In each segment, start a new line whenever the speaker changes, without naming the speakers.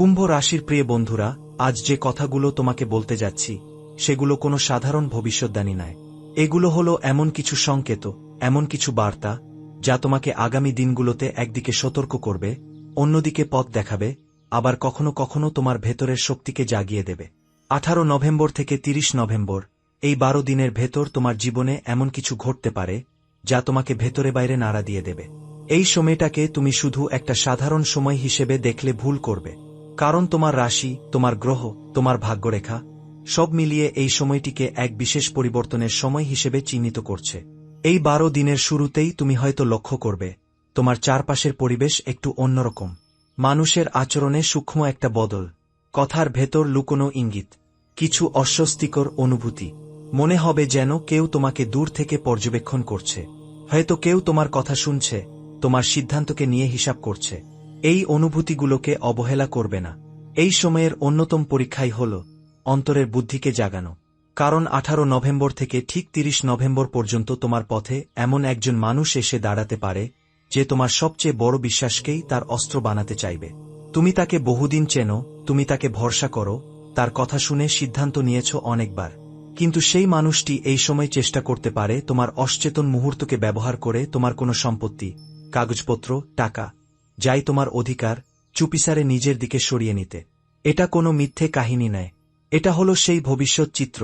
কুম্ভ রাশির প্রিয় বন্ধুরা, আজ যে কথাগুলো তোমাকে বলতে যাচ্ছি, সেগুলো কোনো সাধারণ ভবিষ্যৎদানী নয়। এগুলো হলো এমন কিছু সংকেত, এমন কিছু বার্তা, যা তোমাকে আগামী দিনগুলোতে একদিকে সতর্ক করবে, অন্যদিকে পথ দেখাবে, আবার কখনো কখনো তোমার ভেতরের শক্তিকে জাগিয়ে দেবে। আঠারো নভেম্বর থেকে ৩০ নভেম্বর, এই বারো দিনের ভেতর তোমার জীবনে এমন কিছু ঘটতে পারে, যা তোমাকে ভেতরে বাইরে নাড়া দিয়ে দেবে। এই সময়টাকে তুমি শুধু একটা সাধারণ সময় হিসেবে দেখলে ভুল করবে। কারণ তোমার রাশি, তোমার গ্রহ, তোমার ভাগ্যরেখা, সব মিলিয়ে এই সময়টিকে এক বিশেষ পরিবর্তনের সময় হিসেবে চিহ্নিত করছে। এই বারো দিনের শুরুতেই তুমি হয়তো লক্ষ্য করবে, তোমার চারপাশের পরিবেশ একটু অন্যরকম। মানুষের আচরণে সূক্ষ্ম একটা বদল, কথার ভেতর লুকোনো ইঙ্গিত, কিছু অস্বস্তিকর অনুভূতি। মনে হবে যেন কেউ তোমাকে দূর থেকে পর্যবেক্ষণ করছে। হয়তো কেউ তোমার কথা শুনছে, তোমার সিদ্ধান্তকে নিয়ে হিসাব করছে। এই অনুভূতিগুলোকে অবহেলা করবে না। এই সময়ের অন্যতম পরীক্ষাই হল অন্তরের বুদ্ধিকে জাগানো। কারণ আঠারো নভেম্বর থেকে ঠিক ৩০ নভেম্বর পর্যন্ত তোমার পথে এমন একজন মানুষ এসে দাঁড়াতে পারে, যে তোমার সবচেয়ে বড় বিশ্বাসকেই তার অস্ত্র বানাতে চাইবে। তুমি তাকে বহুদিন চেনো, তুমি তাকে ভরসা করো, তার কথা শুনে সিদ্ধান্ত নিয়েছ অনেকবার। কিন্তু সেই মানুষটি এই সময় চেষ্টা করতে পারে তোমার অসচেতন মুহূর্তকে ব্যবহার করে তোমার কোনো সম্পত্তি, কাগজপত্র, টাকা যাই তোমার অধিকার, চুপিসারে নিজের দিকে সরিয়ে নিতে। এটা কোনো মিথ্যে কাহিনী নয়। এটা হলো সেই ভবিষ্যৎ চিত্র,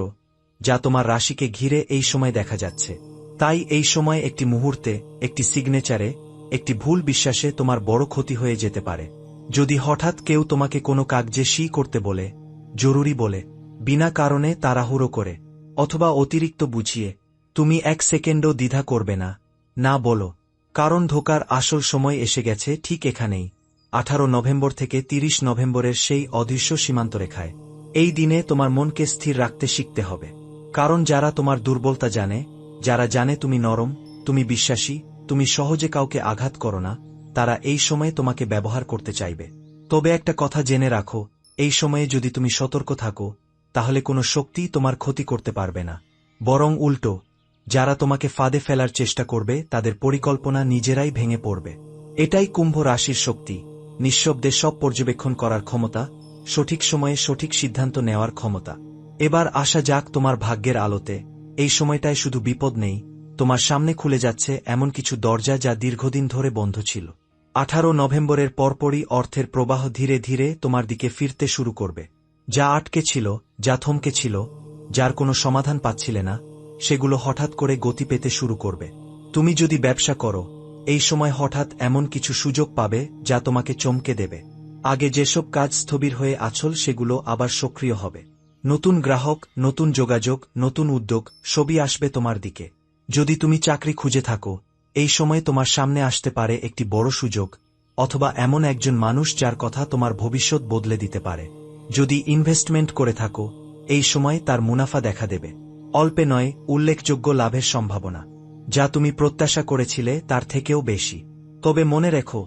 যা তোমার রাশিকে ঘিরে এই সময় দেখা যাচ্ছে। তাই এই সময় একটি মুহূর্তে, একটি সিগনেচারে একটি ভুল বিশ্বাসে তোমার বড় ক্ষতি হয়ে যেতে পারে। যদি হঠাৎ কেউ তোমাকে কোনো কাগজে সি করতে বলে, জরুরি বলে, বিনা কারণে তাড়াহুড়ো করে, অথবা অতিরিক্ত বুঝিয়ে, তুমি এক সেকেন্ডও দ্বিধা করবে না না বলো কারণ ধোকার আসল সময় এসে গেছে ঠিক এখানেই, আঠারো নভেম্বর থেকে ৩০ নভেম্বরের সেই অদৃশ্য সীমান্তরেখায়। এই দিনে তোমার মনকে স্থির রাখতে শিখতে হবে। কারণ যারা তোমার দুর্বলতা জানে, যারা জানে তুমি নরম, তুমি বিশ্বাসী, তুমি সহজে কাউকে আঘাত করো না, তারা এই সময়ে তোমাকে ব্যবহার করতে চাইবে। তবে একটা কথা জেনে রাখো, এই সময়ে যদি তুমি সতর্ক থাকো, তাহলে কোনো শক্তি তোমার ক্ষতি করতে পারবে না। বরং উল্টো যারা তোমাকে ফাঁদে ফেলার চেষ্টা করবে, তাদের পরিকল্পনা নিজেরাই ভেঙে পড়বে। এটাই কুম্ভ রাশির শক্তি। নিঃশব্দে সব পর্যবেক্ষণ করার ক্ষমতা, সঠিক সময়ে সঠিক সিদ্ধান্ত নেওয়ার ক্ষমতা। এবার আসা যাক তোমার ভাগ্যের আলোতে। এই সময়টায় শুধু বিপদ নেই, তোমার সামনে খুলে যাচ্ছে এমন কিছু দরজা যা দীর্ঘদিন ধরে বন্ধ ছিল। আঠারো নভেম্বরের পরপরই অর্থের প্রবাহ ধীরে ধীরে তোমার দিকে ফিরতে শুরু করবে। যা আটকে ছিল, যা থমকে ছিল, যার কোনো সমাধান পাচ্ছিলে না সেগুলো হঠাৎ করে গতি পেতে শুরু করবে। তুমি যদি ব্যবসা করো, এই সময় হঠাৎ এমন কিছু সুযোগ পাবে যা তোমাকে চমকে দেবে। আগে যেসব কাজ স্থবির হয়ে আছল সেগুলো আবার সক্রিয় হবে। নতুন গ্রাহক, নতুন যোগাযোগ, নতুন উদ্যোগ, সবই আসবে তোমার দিকে। যদি তুমি চাকরি খুঁজে থাকো, এই সময় তোমার সামনে আসতে পারে একটি বড় সুযোগ, অথবা এমন একজন মানুষ যার কথা তোমার ভবিষ্যৎ বদলে দিতে পারে। যদি ইনভেস্টমেন্ট করে থাকো, এই সময় তার মুনাফা দেখা দেবে। অল্পে নয়, উল্লেখযোগ্য লাভের সম্ভাবনা, যা তুমি প্রত্যাশা করেছিলে তার থেকেও বেশি। তবে মনে রেখো,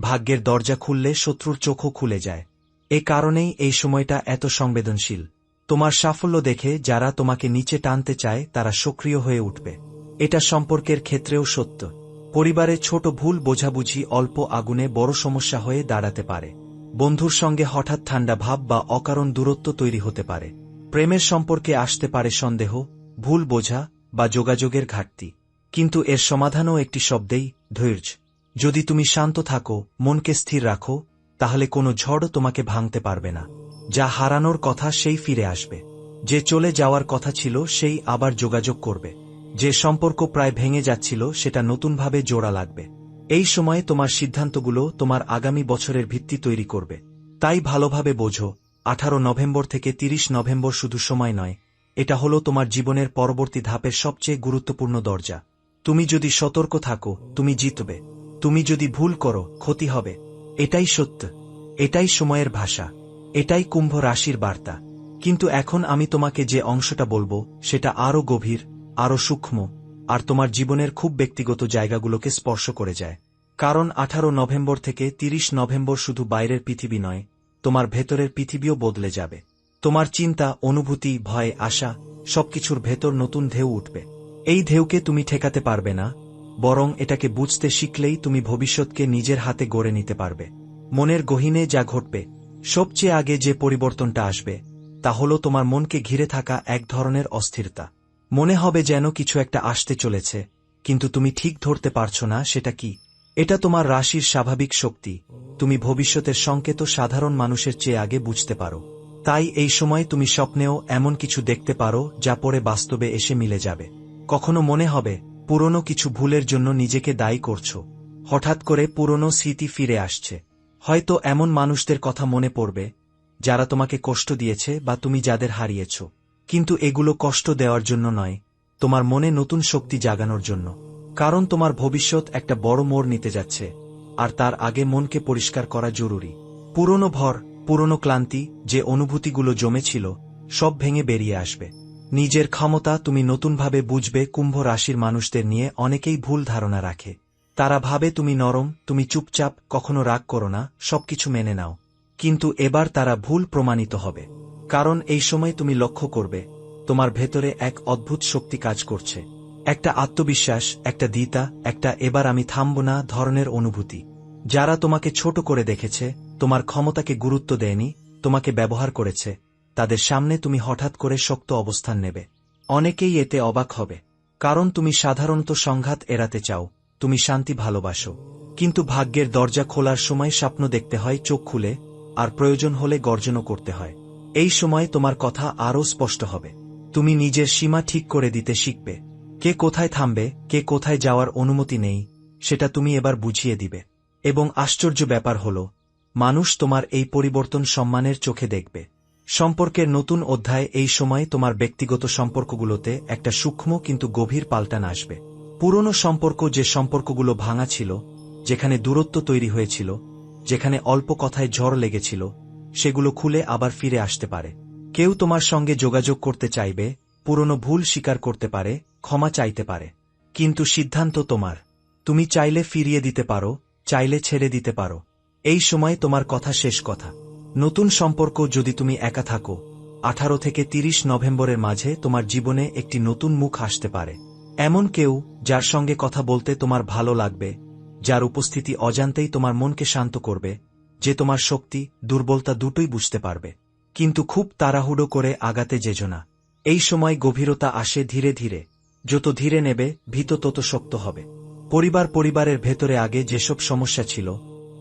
ভাগ্যের দরজা খুললে শত্রুর চোখও খুলে যায়। এ কারণেই এই সময়টা এত সংবেদনশীল। তোমার সাফল্য দেখে যারা তোমাকে নিচে টানতে চায় তারা সক্রিয় হয়ে উঠবে। এটা সম্পর্কের ক্ষেত্রেও সত্য। পরিবারে ছোট ভুল বোঝাবুঝি অল্প আগুনে বড় সমস্যা হয়ে দাঁড়াতে পারে। বন্ধুর সঙ্গে হঠাৎ ঠান্ডা ভাব বা অকারণ দূরত্ব তৈরি হতে পারে। প্রেমের সম্পর্কে আসতে পারে সন্দেহ, ভুল বোঝা বা যোগাযোগের ঘাটতি। কিন্তু এর সমাধানও একটি শব্দেই ধৈর্য। যদি তুমি শান্ত থাকো, মনকে স্থির রাখো, তাহলে কোনো ঝড় তোমাকে ভাঙতে পারবে না। যা হারানোর কথা সেই ফিরে আসবে। যে চলে যাওয়ার কথা ছিল, সেই আবার যোগাযোগ করবে। যে সম্পর্ক প্রায় ভেঙে যাচ্ছিল, সেটা নতুনভাবে জোড়া লাগবে। এই সময়ে তোমার সিদ্ধান্তগুলো তোমার আগামী বছরের ভিত্তি তৈরি করবে। তাই ভালোভাবে বোঝো আঠারো নভেম্বর থেকে ৩০ নভেম্বর শুধু সময় নয়, এটা হলো তোমার জীবনের পরবর্তী ধাপের সবচেয়ে গুরুত্বপূর্ণ দরজা। তুমি যদি সতর্ক থাকো, তুমি জিতবে। তুমি যদি ভুল করো, ক্ষতি হবে। এটাই সত্য। এটাই সময়ের ভাষা। এটাই কুম্ভ রাশির বার্তা। কিন্তু এখন আমি তোমাকে যে অংশটা বলব, সেটা আরও গভীর, আরও সূক্ষ্ম, আর তোমার জীবনের খুব ব্যক্তিগত জায়গাগুলোকে স্পর্শ করে যায়। কারণ আঠারো নভেম্বর থেকে ৩০ নভেম্বর শুধু বাইরের পৃথিবী নয় তোমার ভেতরের পৃথিবীও বদলে যাবে। তোমার চিন্তা, অনুভূতি, ভয়, আশা সবকিছুর ভেতর নতুন ঢেউ উঠবে। এই ঢেউকে তুমি ঠেকাতে পারবে না, বরং এটাকে বুঝতে শিখলেই তুমি ভবিষ্যৎকে নিজের হাতে গড়ে নিতে পারবে। মনের গহিনে যা ঘটবে, সবচেয়ে আগে যে পরিবর্তনটা আসবে, তা হল তোমার মনকে ঘিরে থাকা এক ধরনের অস্থিরতা। মনে হবে যেন কিছু একটা আসতে চলেছে, কিন্তু তুমি ঠিক ধরতে পারছ না সেটা কি। এটা তোমার রাশির স্বাভাবিক শক্তি। তুমি ভবিষ্যতের সংকেত সাধারণ মানুষের চেয়ে আগে বুঝতে পারো। তাই এই সময় তুমি স্বপ্নেও এমন কিছু দেখতে পারো, যা পরে বাস্তবে এসে মিলে যাবে। কখনো মনে হবে, পুরনো কিছু ভুলের জন্য নিজেকে দায়ী করছ। হঠাৎ করে পুরনো স্মৃতি ফিরে আসছে। হয়তো এমন মানুষদের কথা মনে পড়বে, যারা তোমাকে কষ্ট দিয়েছে বা তুমি যাদের হারিয়েছ। কিন্তু এগুলো কষ্ট দেওয়ার জন্য নয়, তোমার মনে নতুন শক্তি জাগানোর জন্য। কারণ তোমার ভবিষ্যৎ একটা বড় মোড় নিতে যাচ্ছে, আর তার আগে মনকে পরিষ্কার করা জরুরি। পুরনো ভর, পুরনো ক্লান্তি, যে অনুভূতিগুলো জমেছিল, সব ভেঙে বেরিয়ে আসবে। নিজের ক্ষমতা তুমি নতুনভাবে বুঝবে কুম্ভ রাশির মানুষদের নিয়ে অনেকেই ভুল ধারণা রাখে। তারা ভাবে তুমি নরম, তুমি চুপচাপ, কখনো রাগ করো না, সবকিছু মেনে নাও। কিন্তু এবার তারা ভুল প্রমাণিত হবে। কারণ এই সময় তুমি লক্ষ্য করবে, তোমার ভেতরে এক অদ্ভুত শক্তি কাজ করছে। একটা আত্মবিশ্বাস, একটা দিতা একটা এবার আমি থামব না ধরনের অনুভূতি। যারা তোমাকে ছোট করে দেখেছে, তোমার ক্ষমতাকে গুরুত্ব দেয়নি, তোমাকে ব্যবহার করেছে, তাদের সামনে তুমি হঠাৎ করে শক্ত অবস্থান নেবে। অনেকেই এতে অবাক হবে। কারণ তুমি সাধারণত সংঘাত এড়াতে চাও, তুমি শান্তি ভালোবাসো। কিন্তু ভাগ্যের দরজা খোলার সময় স্বপ্ন দেখতে হয় চোখ খুলে, আর প্রয়োজন হলে গর্জনও করতে হয়। এই সময় তোমার কথা আরও স্পষ্ট হবে। তুমি নিজের সীমা ঠিক করে দিতে শিখবে। কে কোথায় থামবে, কে কোথায় যাওয়ার অনুমতি নেই, সেটা তুমি এবার বুঝিয়ে দিবে। এবং আশ্চর্য ব্যাপার হল, মানুষ তোমার এই পরিবর্তন সম্মানের চোখে দেখবে। সম্পর্কের নতুন অধ্যায় এই সময় তোমার ব্যক্তিগত সম্পর্কগুলোতে একটা সূক্ষ্ম কিন্তু গভীর পাল্টান আসবে। পুরনো সম্পর্ক যে সম্পর্কগুলো ভাঙা ছিল, যেখানে দূরত্ব তৈরি হয়েছিল, যেখানে অল্প কথায় ঝড় লেগেছিল, সেগুলো খুলে আবার ফিরে আসতে পারে। কেউ তোমার সঙ্গে যোগাযোগ করতে চাইবে পুরনো ভুল স্বীকার করতে পারে, ক্ষমা চাইতে পারে। কিন্তু সিদ্ধান্ত তোমার। তুমি চাইলে ফিরিয়ে দিতে পারো, চাইলে ছেড়ে দিতে পারো। এই সময় তোমার কথা শেষ কথা। নতুন সম্পর্ক যদি তুমি একা থাকো, আঠারো থেকে তিরিশ নভেম্বরের মাঝে তোমার জীবনে একটি নতুন মুখ আসতে পারে। এমন কেউ যার সঙ্গে কথা বলতে তোমার ভালো লাগবে, যার উপস্থিতি অজান্তেই তোমার মনকে শান্ত করবে, যে তোমার শক্তি, দুর্বলতা দুটোই বুঝতে পারবে। কিন্তু খুব তাড়াহুড়ো করে আগাতে যেজো না। এই সময় গভীরতা আসে ধীরে ধীরে। যত ধীরে নেবে, ভীত তত শক্ত হবে। পরিবার পরিবারের ভেতরে আগে যেসব সমস্যা ছিল,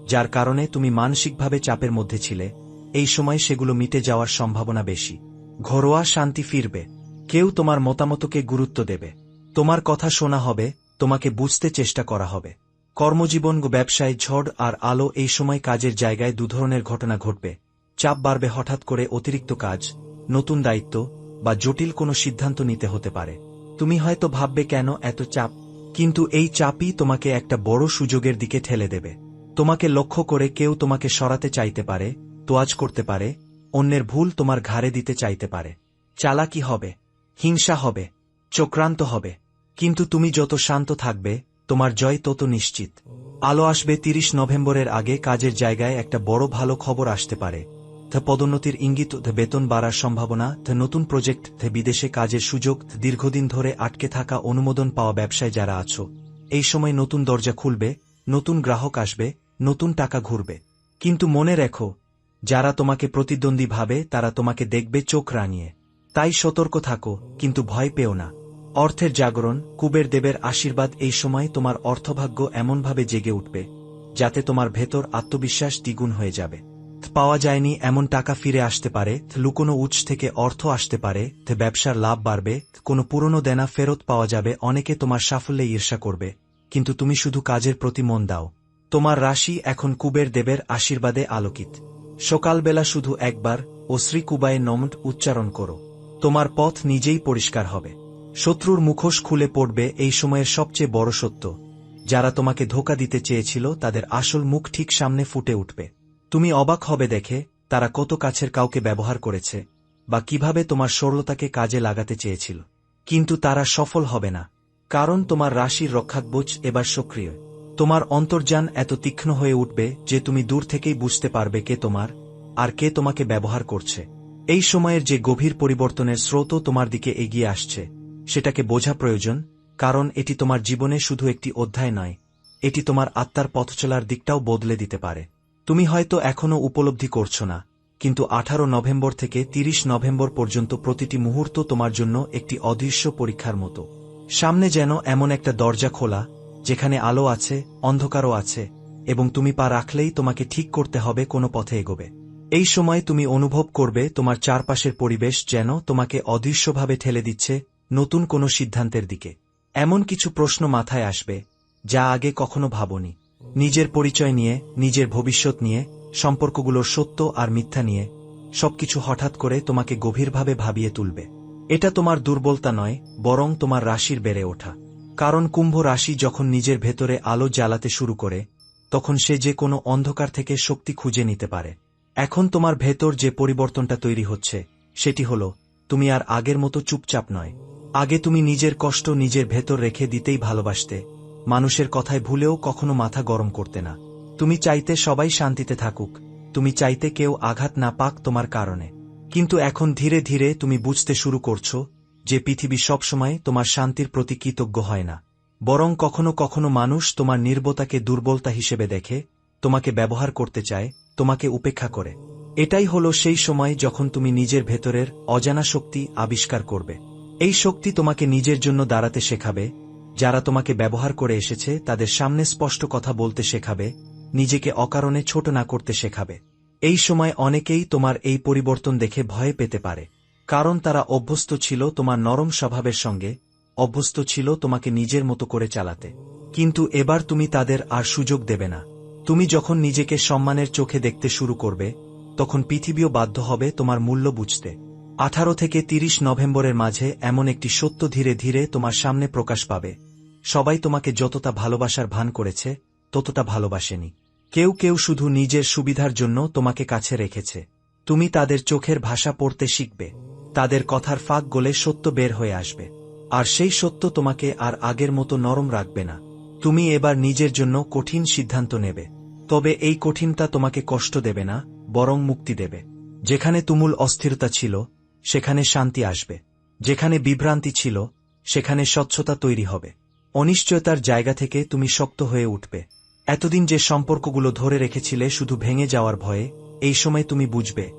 যার কারণে তুমি মানসিকভাবে চাপের মধ্যে ছিলে, এই সময় সেগুলো মিটে যাওয়ার সম্ভাবনা বেশি। ঘরোয়া শান্তি ফিরবে। কেউ তোমার মতামতকে গুরুত্ব দেবে। তোমার কথা শোনা হবে, তোমাকে বুঝতে চেষ্টা করা হবে। কর্মজীবন, ব্যবসায় ঝড় আর আলো এই সময় কাজের জায়গায় দুধরনের ঘটনা ঘটবে। চাপ বাড়বে হঠাৎ করে অতিরিক্ত কাজ, নতুন দায়িত্ব বা জটিল কোনো সিদ্ধান্ত নিতে হতে পারে। তুমি হয়তো ভাববে, কেন এত চাপ? কিন্তু এই চাপই তোমাকে একটা বড় সুযোগের দিকে ঠেলে দেবে। তোমাকে লক্ষ্য করে কেউ তোমাকে সরাতে চাইতে পারে, তোয়াজ করতে পারে, অন্যের ভুল তোমার ঘাড়ে দিতে চাইতে পারে। চালাকি হবে, হিংসা হবে, চক্রান্ত হবে। কিন্তু তুমি যত শান্ত থাকবে, তোমার জয় তত নিশ্চিত। আলো আসবে তিরিশ নভেম্বরের আগে কাজের জায়গায় একটা বড় ভালো খবর আসতে পারে। থা পদোন্নতির ইঙ্গিত বেতন বাড়ার সম্ভাবনা, থা নতুন প্রজেক্ট, থা বিদেশে কাজের সুযোগ দীর্ঘদিন ধরে আটকে থাকা অনুমোদন পাওয়া ব্যবসায় যারা আছো। এই সময় নতুন দরজা খুলবে, নতুন গ্রাহক আসবে, নতুন টাকা ঘুরবে। কিন্তু মনে রেখো, যারা তোমাকে প্রতিদ্বন্দ্বী ভাবে, তারা তোমাকে দেখবে চোখ রাঙিয়ে। তাই সতর্ক থাকো, কিন্তু ভয় পেও না। অর্থের জাগরণ, কুবের দেবের আশীর্বাদ এই সময় তোমার অর্থভাগ্য এমনভাবে জেগে উঠবে, যাতে তোমার ভেতর আত্মবিশ্বাস দ্বিগুণ হয়ে যাবে। পাওয়া যায়নি এমন টাকা ফিরে আসতে পারে লুকোনো উৎস থেকে অর্থ আসতে পারে ব্যবসার লাভ বাড়বে কোনো পুরনো দেনা ফেরত পাওয়া যাবে, অনেকে তোমার সাফল্যে ঈর্ষা করবে। কিন্তু তুমি শুধু কাজের প্রতি মন দাও। তোমার রাশি এখন কুবের দেবের আশীর্বাদে আলোকিত। সকালবেলা শুধু একবার, ও শ্রী কুবায়ে নমট উচ্চারণ করো। তোমার পথ নিজেই পরিষ্কার হবে। শত্রুর মুখোশ খুলে পড়বে এই সময়ের সবচেয়ে বড় সত্য। যারা তোমাকে ধোকা দিতে চেয়েছিল, তাদের আসল মুখ ঠিক সামনে ফুটে উঠবে। তুমি অবাক হবে দেখে তারা কত কাছের কাউকে ব্যবহার করেছে, বা কীভাবে তোমার সরলতাকে কাজে লাগাতে চেয়েছিল। কিন্তু তারা সফল হবে না, কারণ তোমার রাশির রক্ষাকবোচ এবার সক্রিয়। তোমার অন্তর্যান এত তীক্ষ্ণ হয়ে উঠবে যে তুমি দূর থেকেই বুঝতে পারবে কে তোমার আর কে তোমাকে ব্যবহার করছে। এই সময়ের যে গভীর পরিবর্তনের স্রোতও তোমার দিকে এগিয়ে আসছে, সেটাকে বোঝা প্রয়োজন, কারণ এটি তোমার জীবনে শুধু একটি অধ্যায় নয়, এটি তোমার আত্মার পথচলার দিকটাও বদলে দিতে পারে। তুমি হয়তো এখনও উপলব্ধি করছ না, কিন্তু আঠারো নভেম্বর থেকে তিরিশ নভেম্বর পর্যন্ত প্রতিটি মুহূর্ত তোমার জন্য একটি অদৃশ্য পরীক্ষার মতো। সামনে যেন এমন একটা দরজা খোলা, যেখানে আলো আছে, অন্ধকারও আছে, এবং তুমি পা রাখলেই তোমাকে ঠিক করতে হবে কোনো পথে এগোবে। এই সময় তুমি অনুভব করবে তোমার চারপাশের পরিবেশ যেন তোমাকে অদৃশ্যভাবে ঠেলে দিচ্ছে নতুন কোনো সিদ্ধান্তের দিকে। এমন কিছু প্রশ্ন মাথায় আসবে, যা আগে কখনো ভাবনি। নিজের পরিচয় নিয়ে, নিজের ভবিষ্যৎ নিয়ে, সম্পর্কগুলোর সত্য আর মিথ্যা নিয়ে, সবকিছু হঠাৎ করে তোমাকে গভীরভাবে ভাবিয়ে তুলবে। এটা তোমার দুর্বলতা নয়, বরং তোমার রাশির বেড়ে ওঠা। কারণ কুম্ভ রাশি যখন নিজের ভেতরে আলো জ্বালাতে শুরু করে, তখন সে যে কোনো অন্ধকার থেকে শক্তি খুঁজে নিতে পারে। এখন তোমার ভেতর যে পরিবর্তনটা তৈরি হচ্ছে, সেটি হল, তুমি আর আগের মতো চুপচাপ নয়। আগে তুমি নিজের কষ্ট নিজের ভেতর রেখে দিতেই ভালোবাসতে মানুষের কথায় ভুলেও কখনো মাথা গরম করতে না। তুমি চাইতে সবাই শান্তিতে থাকুক। তুমি চাইতে কেউ আঘাত না পাক তোমার কারণে। কিন্তু এখন ধীরে ধীরে তুমি বুঝতে শুরু করছ যে পৃথিবী সবসময় তোমার শান্তির প্রতি কৃতজ্ঞ হয় না। বরং কখনো কখনো মানুষ তোমার নির্বতাকে দুর্বলতা হিসেবে দেখে, তোমাকে ব্যবহার করতে চায়, তোমাকে উপেক্ষা করে। এটাই হলো সেই সময় যখন তুমি নিজের ভেতরের অজানা শক্তি আবিষ্কার করবে। এই শক্তি তোমাকে নিজের জন্য দাঁড়াতে শেখাবে যারা তোমাকে ব্যবহার করে এসেছে, তাদের সামনে স্পষ্ট কথা বলতে শেখাবে, নিজেকে অকারণে ছোট না করতে শেখাবে। এই সময় অনেকেই তোমার এই পরিবর্তন দেখে ভয় পেতে পারে, কারণ তারা অভ্যস্ত ছিল তোমার নরম স্বভাবের সঙ্গে, অভ্যস্ত ছিল তোমাকে নিজের মতো করে চালাতে। কিন্তু এবার তুমি তাদের আর সুযোগ দেবে না। তুমি যখন নিজেকে সম্মানের চোখে দেখতে শুরু করবে, তখন পৃথিবীও বাধ্য হবে তোমার মূল্য বুঝতে। আঠারো থেকে তিরিশ নভেম্বরের মাঝে এমন একটি সত্য ধীরে ধীরে তোমার সামনে প্রকাশ পাবে। সবাই তোমাকে যতটা ভালোবাসার ভান করেছে, ততটা ভালোবাসেনি। কেউ কেউ শুধু নিজের সুবিধার জন্য তোমাকে কাছে রেখেছে। তুমি তাদের চোখের ভাষা পড়তে শিখবে। তাদের কথার ফাঁক গলে সত্য বের হয়ে আসবে। আর সেই সত্য তোমাকে আর আগের মতো নরম রাখবে না। তুমি এবার নিজের জন্য কঠিন সিদ্ধান্ত নেবে। তবে এই কঠিনতা তোমাকে কষ্ট দেবে না, বরং মুক্তি দেবে। যেখানে তুমুল অস্থিরতা ছিল সেখানে শান্তি আসবে। যেখানে বিভ্রান্তি ছিল, সেখানে স্বচ্ছতা তৈরি হবে। অনিশ্চয়তার জায়গা থেকে তুমি শক্ত হয়ে উঠবে। এতদিন যে সম্পর্কগুলো ধরে রেখেছিলে শুধু ভেঙে যাওয়ার ভয়ে, এই সময় তুমি বুঝবে,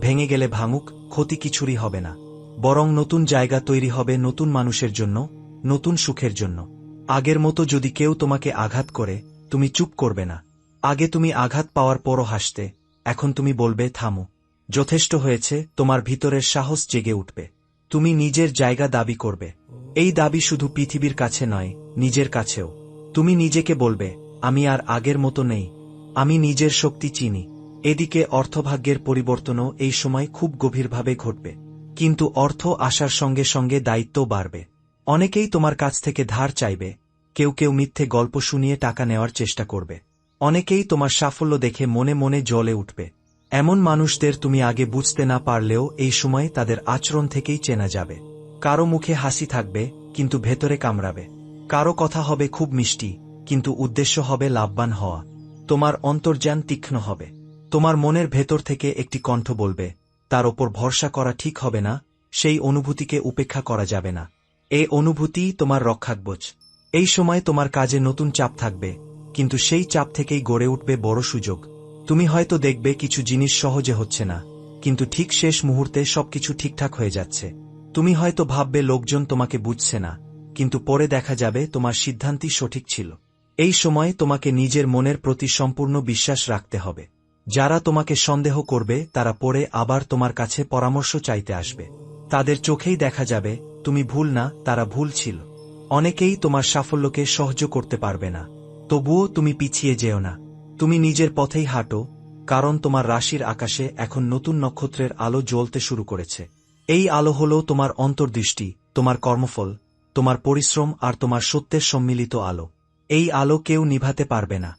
ভেঙে গেলে ভাঙুক, ক্ষতি কিছুরই হবে না। বরং নতুন জায়গা তৈরি হবে নতুন মানুষের জন্য, নতুন সুখের জন্য। আগের মতো যদি কেউ তোমাকে আঘাত করে, তুমি চুপ করবে না। আগে তুমি আঘাত পাওয়ার পরও হাসতে, এখন তুমি বলবে, থামো। যথেষ্ট হয়েছে, তোমার ভিতরের সাহস জেগে উঠবে। তুমি নিজের জায়গা দাবি করবে। এই দাবি শুধু পৃথিবীর কাছে নয়, নিজের কাছেও। তুমি নিজেকে বলবে, আমি আর আগের মতো নেই। আমি নিজের শক্তি চিনি। এদিকে অর্থভাগ্যের পরিবর্তনও এই সময় খুব গভীরভাবে ঘটবে। কিন্তু অর্থ আসার সঙ্গে সঙ্গে দায়িত্ব বাড়বে। অনেকেই তোমার কাছ থেকে ধার চাইবে, কেউ কেউ মিথ্যে গল্প শুনিয়ে টাকা নেওয়ার চেষ্টা করবে। অনেকেই তোমার সাফল্য দেখে মনে মনে জ্বলে উঠবে। এমন মানুষদের তুমি আগে বুঝতে না পারলেও এই সময় তাদের আচরণ থেকেই চেনা যাবে। কারও মুখে হাসি থাকবে, কিন্তু ভেতরে কামড়াবে। কারও কথা হবে খুব মিষ্টি, কিন্তু উদ্দেশ্য হবে লাভবান হওয়া। তোমার অন্তর্যান তীক্ষ্ণ হবে। তোমার মনের ভেতর থেকে একটি কণ্ঠ বলবে, তার ওপর ভরসা করা ঠিক হবে না, সেই অনুভূতিকে উপেক্ষা করা যাবে না। এই অনুভূতিই তোমার রক্ষাকবোঝ এই সময় তোমার কাজে নতুন চাপ থাকবে, কিন্তু সেই চাপ থেকেই গড়ে উঠবে বড় সুযোগ। তুমি হয়তো দেখবে কিছু জিনিস সহজে হচ্ছে না, কিন্তু ঠিক শেষ মুহূর্তে সবকিছু ঠিকঠাক হয়ে যাচ্ছে। তুমি হয়তো ভাববে লোকজন তোমাকে বুঝছে না, কিন্তু পরে দেখা যাবে তোমার সিদ্ধান্তই সঠিক ছিল। এই সময় তোমাকে নিজের মনের প্রতি সম্পূর্ণ বিশ্বাস রাখতে হবে। যারা তোমাকে সন্দেহ করবে, তারা পরে আবার তোমার কাছে পরামর্শ চাইতে আসবে। তাদের চোখেই দেখা যাবে, তুমি ভুল না, তারা ভুল ছিল। অনেকেই তোমার সাফল্যকে সহ্য করতে পারবে না। তবুও তুমি পিছিয়ে যেও না। তুমি নিজের পথেই হাঁটো, কারণ তোমার রাশির আকাশে এখন নতুন নক্ষত্রের আলো জ্বলতে শুরু করেছে। এই আলো হল তোমার অন্তর্দৃষ্টি, তোমার কর্মফল, তোমার পরিশ্রম আর তোমার সত্যের সম্মিলিত আলো। এই আলো কেউ নিভাতে পারবে না।